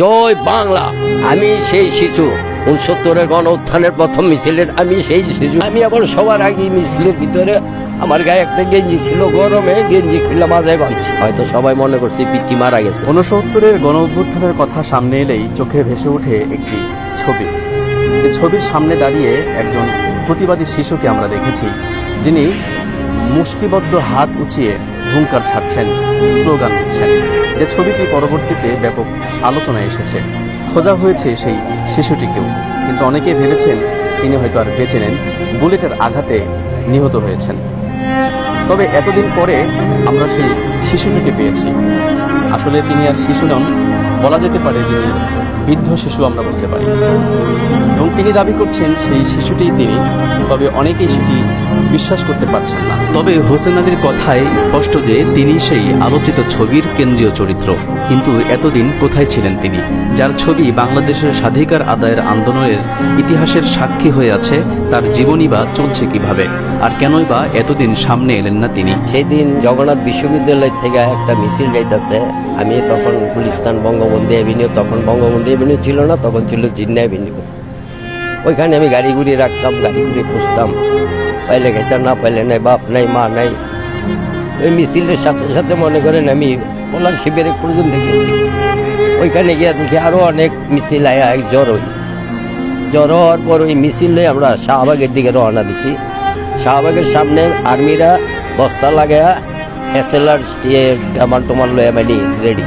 জয় বাংলা। আমি সেই শিশু। উনসত্তরের গণ উত্থানের প্রথম মিছিলের আমি সেই শিশু। আমি আবার সবার আগে মিছিলের ভিতরে আমার গায়ে একটা গেঞ্জি ছিল, গরমে গেঞ্জি খুললে মাঝে বাঁধছি। হয়তো সবাই মনে করছে পিচ্ছি মারা গেছে। ঊনসত্তরের গণ অভ্যুত্থানের কথা সামনে এলেই চোখে ভেসে ওঠে একটি ছবি। ছবির সামনে দাঁড়িয়ে একজন প্রতিবাদী শিশুকে আমরা দেখেছি, যিনি মুষ্টিবদ্ধ হাত উঁচিয়ে হুঙ্কার ছাড়ছেন, স্লোগান দিচ্ছেন। যে ছবিটি পরবর্তীতে ব্যাপক আলোচনায় এসেছে। খোঁজা হয়েছে সেই শিশুটিকেও। কিন্তু অনেকে ভেবেছেন তিনি হয়তো আর বেঁচে নেন, বুলেটের আঘাতে নিহত হয়েছেন। তবে এতদিন পরে আমরা সেই শিশুটিকে পেয়েছি। আসলে তিনি আর শিশু নন বলা যেতে পারে তিনি বৃদ্ধ শিশু আমরা বলতে পারি। এবং তিনি দাবি করছেন সেই শিশুটি তিনি তবে অনেকেই সেটি বিশ্বাস করতে পারছেন না। তবে হোসেন আলীর কথায় স্পষ্ট যে তিনি সেই আলোচিত ছবির কেন্দ্রীয় চরিত্র। কিন্তু এতদিন কোথায় ছিলেন তিনি? যার ছবি বাংলাদেশের স্বাধিকার আদায়ের আন্দোলনের ইতিহাসের সাক্ষী হয়ে আছে তার জীবনী বা চলছে কীভাবে? আর কেনই বা এতদিন সামনে এলেন না তিনি? সেই দিন জগন্নাথ বিশ্ববিদ্যালয় থেকে একটা মিছিল যাইতেছে। আমি তখন গুলিস্তান বঙ্গবন্ধু অ্যাভিনিউ, তখন বঙ্গবন্ধু অ্যাভিনিউ ছিল না, তখন ছিল জিন্না অ্যাভিনিউ। ওইখানে আমি গাড়ি গুড়ি রাখতাম, গাড়ি গুড়ি খুঁজতাম। পাইলে খেতাম না, পাইলে নাই, বাপ নাই, মা নাই। ওই মিছিলের সাথে সাথে মনে করেন আমি ওনার শিবিরে পর্যন্ত গেছি ওইখানে গিয়ে দেখি আরও অনেক মিছিল আয়া জ্বর হয়েছে জ্বর হওয়ার পর ওই মিছিলে আমরা শাহবাগের দিকে রওনা দিছি। শাহবাগের সামনে আর্মিরা বস্তা লাগায়া এসএলআর কামান টমান লয়া মানে রেডি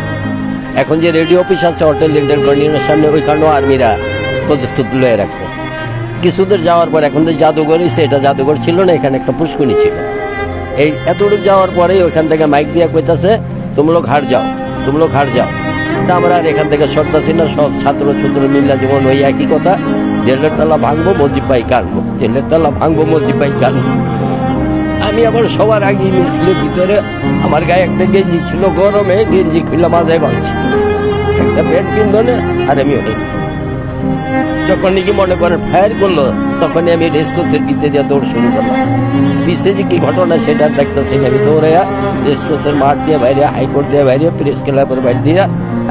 এখন যে রেডিও অফিস আছে হোটেল ইন্টারকন্টিনের সামনে ওইখানেও আর্মিরা প্রযুক্ত লয়ে রাখছে। কিছুদের যাওয়ার পর, এখন যে জাদুঘর হয়েছে এটা জাদুঘর ছিল না, এখানে একটা পুষ্কুনি ছিল। এই এতটুকু যাওয়ার পরেই ওইখান থেকে মাইক দিয়া কইতাছে, তুমি লোক যাও, তুমি লোক যাও। তা আমরা আর এখান থেকে সরতাছি না, সব ছাত্র ছাত্র মিল্লা জীবন ওই একই কথা, জেলের তালা ভাঙবো, মসজিদ পাই কাটবো জেলের তালা ভাঙবো, মসজিদ পাই কাটবো আমি আবার সবার আগে মিছিলের ভিতরে আমার গায়ে একটা গেঞ্জি ছিল, গরমে গেঞ্জি খুলে মাঝে বাঁধছি। একটা প্যান্ট পিন্ধনে আর আমি ওই যখন নাকি মনে করেন ফায়ার করল, তখনই আমি রেসকোসের ভিতরে দিয়ে দৌড় শুরু করলাম। পিছে যে কি ঘটনা সেটা দেখতেছি আমি দৌড়াইয়া রেসকোসের মাঠ দিয়ে বাইরে, হাইকোর্ট দিয়ে বাইরে, প্রেস ক্লাবের বাইরে দিয়ে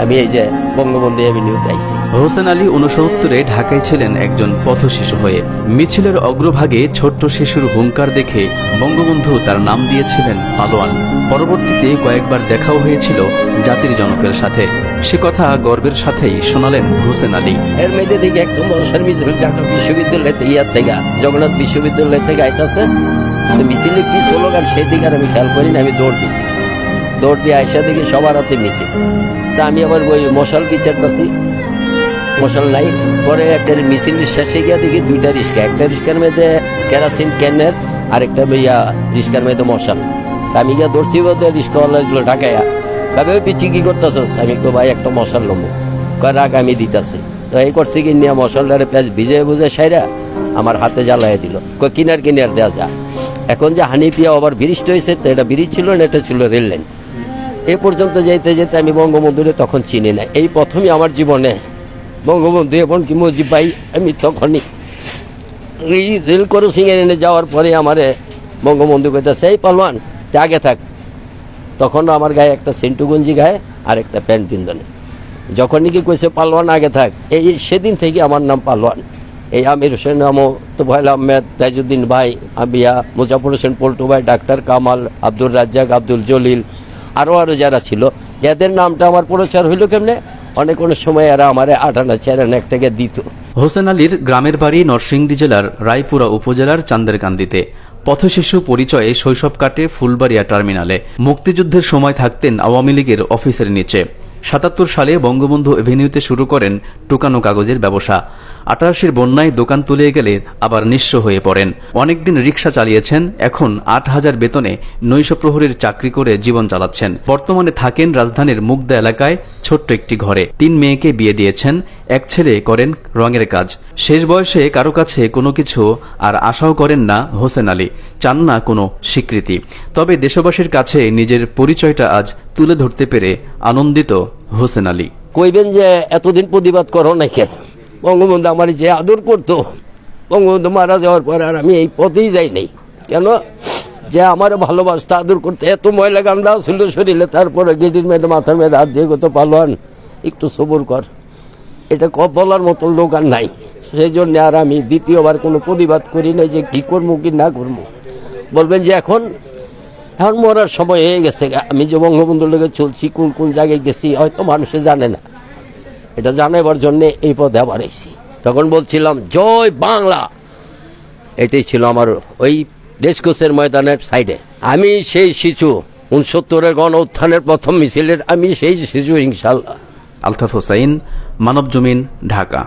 আমি এই যে বঙ্গবন্ধু অ্যাভিনিউতে আইছি। হোসেন আলী উনসত্তরে ঢাকায় ছিলেন একজন পথশিশু হয়ে। মিছিলের অগ্রভাগে ছোট্ট শিশুর হুঙ্কার দেখে বঙ্গবন্ধু তার নাম দিয়েছিলেন পালোয়ান। পরবর্তীতে কয়েকবার দেখাও হয়েছিল জাতির জনকের সাথে। সে কথা গর্বের সাথেই শোনালেন হোসেন আলী। এর মেয়েদের দেখি একটু মশার মিছিল ঢাকা বিশ্ববিদ্যালয় থেকে ইয়ার থেকে জগন্নাথ বিশ্ববিদ্যালয় থেকে আইতাছে। মিছিলে কি স্লোগান সেদিকে আর আমি খেয়াল করিনি আমি দৌড় দিছি। দৌড় দিয়ে আইসা দেখি সবার হাতে মিছিল। তা আমি আবার ওই মশাল কিচার বিচারতাছি মশাল নাই। পরে একটা মিছিলের শেষে গিয়ে দেখি দুইটা রিক্সা একটা রিক্সার মধ্যে কেরাসিন ক্যানের, আরেকটা ইয়া রিক্সার মধ্যে মশাল। তা আমি গিয়ে দৌড়ছি বলতে রিক্সাওয়ালাগুলো ঢাকায়া ভাবে ওই পিচ্ছি কি করতেছস? আমি তো ভাই, একটা মশাল লমো। কয় রাগ আমি দিতাছি। তো এই করছি কি, নিয়ে মশলারে পেঁয়াজ ভিজে বুঝে সাইরা আমার হাতে জ্বালাই দিল। কয়, কিনার কিনার দেওয়া যা। এখন যে হানিপিয়া আবার বৃষ্টি হয়েছে তো এটা ব্রিজ ছিল না, এটা ছিল রেল লাইন। এ পর্যন্ত যেতে যেতে আমি বঙ্গবন্ধুরে তখন চিনি না। এই প্রথমই আমার জীবনে বঙ্গবন্ধু এবং কি মুজিব ভাই, আমি তখনই এই রেল ক্রসিং এনে যাওয়ার পরে আমার বঙ্গবন্ধু কইতেছে এই পালওয়ান তুই আগে থাক। তখন আমার গায়ে একটা সেন্টু গঞ্জি গায়ে আর একটা প্যান্ট পিন্দনে যখন নাকি কইছে, পালোয়ান, আগে থাক। এই সেদিন থেকে আমার নাম পালোয়ান। এই আমির হোসেন আমো তোফাইল আহমেদ, তাইজুদ্দিন ভাই আবিয়া মুজাফর হোসেন পল্টু ভাই, ডাক্তার কামাল আব্দুল রাজ্জাক, আব্দুল জলিল আরও আরও যারা ছিল এদের নামটা আমার প্রচার হইল কেমনে? অনেক অনেক সময় এরা আমার আটানা চেরানা একটাকে দিত। হোসেন আলীর গ্রামের বাড়ি নরসিংদী জেলার রায়পুরা উপজেলার চান্দেরকান্দিতে। পথশিশু পরিচয়ে শৈশব কাটে ফুলবাড়িয়া টার্মিনালে। মুক্তিযুদ্ধের সময় থাকতেন আওয়ামী লীগের অফিসের নিচে। সাতাত্তর সালে বঙ্গবন্ধু এভিনিউতে শুরু করেন টুকানো কাগজের ব্যবসা। আটাশির বন্যায় দোকান তুলে গেলে আবার নিঃস্ব হয়ে পড়েন। অনেকদিন রিক্সা চালিয়েছেন, এখন আট হাজার বেতনে নৈশ প্রহরীর চাকরি করে জীবন চালাচ্ছেন। বর্তমানে থাকেন রাজধানীর মুগদা এলাকায় ছোট্ট একটি ঘরে। তিন মেয়েকে বিয়ে দিয়েছেন, এক ছেলে করেন রঙের কাজ। শেষ বয়সে কারও কাছে কোনো কিছু আর আশাও করেন না হোসেন আলী, চান না কোনো স্বীকৃতি। তবে দেশবাসীর কাছে নিজের পরিচয়টা আজ তুলে ধরতে পেরে আনন্দিত হোসেন আলী। কইবেন যে এতদিন প্রতিবাদ করো না কেন? বঙ্গবন্ধু আমার যে আদর করতো, বঙ্গবন্ধু মারা যাওয়ার পর আর আমি এই পথেই যাই নাই। কেন? যে আমার ভালোবাসতে আদর করতে এত ময়লা গান্দা ছিল শরীরে, তারপরে গেটির মেয়েদের মাথার মেয়েদের হাত দিয়ে কত পালোয়ান, একটু সবর কর। এটা ক বলার মতো লোক আর নাই। সেই জন্য আর আমি দ্বিতীয়বার কোনো প্রতিবাদ করি নাই যে কী করব কি না করব বলবেন যে এখন এখন মরার সময় হয়ে গেছে। আমি যে বঙ্গবন্ধুর লোকে চলছি, কোন কোন জায়গায় গেছি, হয়তো মানুষে জানে না। এটা জানাবার জন্যে এই পদে আবার এসেছি তখন বলছিলাম, জয় বাংলা। এটাই ছিল আমার ওই রেসকোসের ময়দানের সাইডে। আমি সেই শিশু, উনসত্তরের গণ উত্থানের প্রথম মিছিলের, আমি সেই শিশু, ইনশাল্লাহ। আলতাফ হোসাইন মানব জমিন ঢাকা।